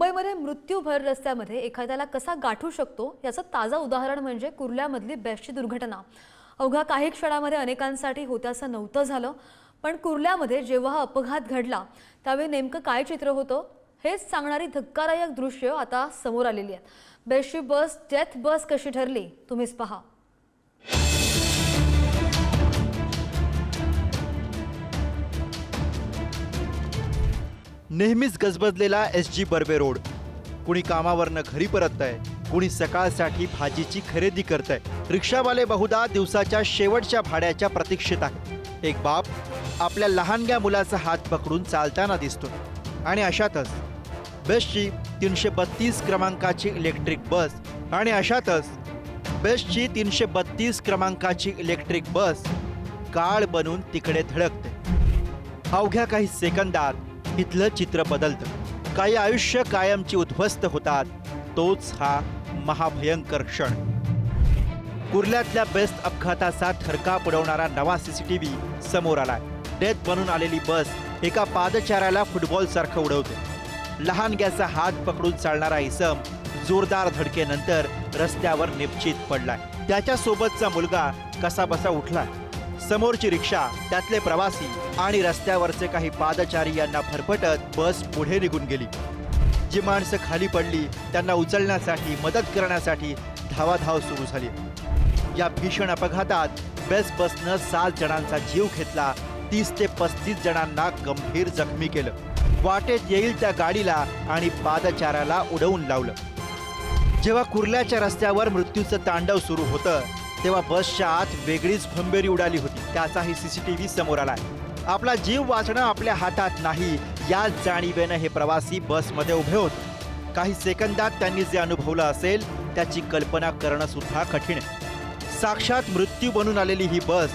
मुंबईमध्ये मृत्यूभर रस्त्यामध्ये एखाद्याला कसा गाठू शकतो याचं ताजं उदाहरण म्हणजे कुर्ल्यामधली बेस्टची दुर्घटना. अवघ्या काही क्षणामध्ये अनेकांसाठी होत्याचं नव्हतं झालं पण कुर्ल्यामध्ये जेव्हा हा अपघात घडला त्यावेळी नेमकं काय चित्र होतं? हेच सांगणारी धक्कादायक दृश्य आता समोर आलेली आहेत. बेस्टची बस डेथ बस कशी ठरली? तुम्हीच पहा. नेहमीच गजबजलेला एस जी बर्वे रोड. कुणी कामावरनं घरी परततंय कुणी सकाळसाठी भाजीची खरेदी करतंय. रिक्षावाले बहुधा दिवसाच्या शेवटच्या भाड्याच्या प्रतीक्षेत आहेत. एक बाप आपल्या लहानग्या मुलाचा हात पकडून चालताना दिसतो आणि अशातच बेस्टची तीनशे बत्तीस क्रमांकाची इलेक्ट्रिक बस आणि अशातच बेस्टची तीनशे बत्तीस क्रमांकाची इलेक्ट्रिक बस काळ बनून तिकडे धडकते. अवघ्या काही सेकंदात इथलं चित्र बदलतं. काही आयुष्य कायमची उद्ध्वस्त होतात तोच हा महाभयंकर क्षण. कुर्ल्यातल्या बेस्ट अपघाताचा ठरका पडवणारा नवा सीसीटीव्ही समोर आलाय. डेथ बनून आलेली बस एका पादचाऱ्याला फुटबॉल सारखं उडवते लहानग्याचा हात पकडून चालणारा इसम जोरदार धडकेनंतर रस्त्यावर निश्चित पडलाय. त्याच्या सोबतचा मुलगा कसा बसा उठला समोरची रिक्षा त्यातले प्रवासी आणि रस्त्यावरचे काही पादचारी यांना फरफटत बस पुढे निघून गेली. जी माणसं खाली पडली त्यांना उचलण्यासाठी मदत करण्यासाठी धावाधाव सुरू झाली. या भीषण अपघातात बेस्ट बसनं सात जणांचा जीव घेतला तीस ते पस्तीस जणांना गंभीर जखमी केलं. वाटेत येईल त्या गाडीला आणि पादचाऱ्याला उडवून लावलं. जेव्हा कुर्ल्याच्या रस्त्यावर मृत्यूचं तांडव सुरू होतं तेव्हा बसच्या आत वेगळीच भंबेरी उडाली होती. त्याचाही सीसीटीव्ही समोर आला आपला जीव वाचणं आपल्या हातात नाही. याच जाणीवेनं हे प्रवासी बसमध्ये उभे होते. काही सेकंदात त्यांनी जे अनुभवलं असेल त्याची कल्पना करणं सुद्धा कठीण आहे. साक्षात मृत्यू बनून आलेली ही बस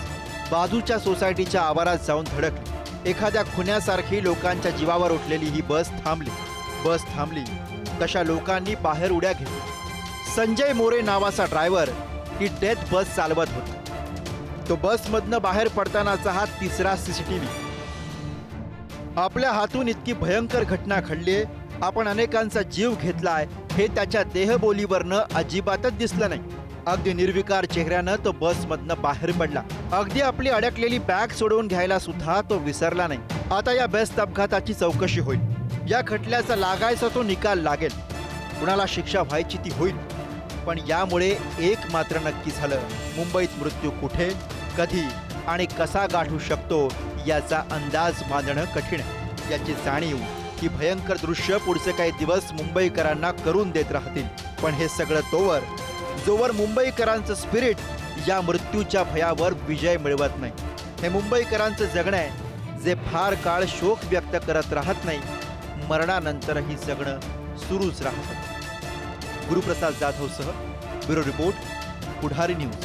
बाजूच्या सोसायटीच्या आवारात जाऊन धडकली. एखाद्या खुन्यासारखी लोकांच्या जीवावर उठलेली ही बस थांबली. बस थांबली. तशा लोकांनी बाहेर उड्या घेतल्या. संजय मोरे नावाचा ड्रायव्हर ही डेथ बस चालवत होता. तो बसमधनं बाहेर पडतानाचा हा तिसरा सीसीटीव्ही आपल्या हातून इतकी भयंकर घटना घडली आपण अनेकांचा जीव घेतलाय. हे त्याच्या देहबोलीवरनं अजिबातच दिसलं नाही. अगदी निर्विकार चेहऱ्यानं तो बसमधनं बाहेर पडला. अगदी आपली अडकलेली बॅग सोडवून घ्यायला सुद्धा तो विसरला नाही. आता या बेस्ट अपघाताची चौकशी होईल. या खटल्याचा लागायचा तो निकाल लागेल. कुणाला शिक्षा व्हायची ती होईल. पण यामुळे एक मात्र नक्की झालं. मुंबईत मृत्यू कुठे कधी आणि कसा गाठू शकतो याचा अंदाज बांधणं कठीण याची जाणीव ही भयंकर दृश्य पुढचे काही दिवस मुंबईकरांना करून देत राहतील. पण हे सगळं तोवर जोवर मुंबईकरांचं स्पिरिट या मृत्यूच्या भयावर विजय मिळवत नाही. हे मुंबईकरांचं जगणं आहे जे फार काळ शोक व्यक्त करत राहत नाही. मरणानंतरही जगणं सुरूच राहतं. गुरुप्रसाद जाधवसह ब्युरो रिपोर्ट पुढारी न्यूज.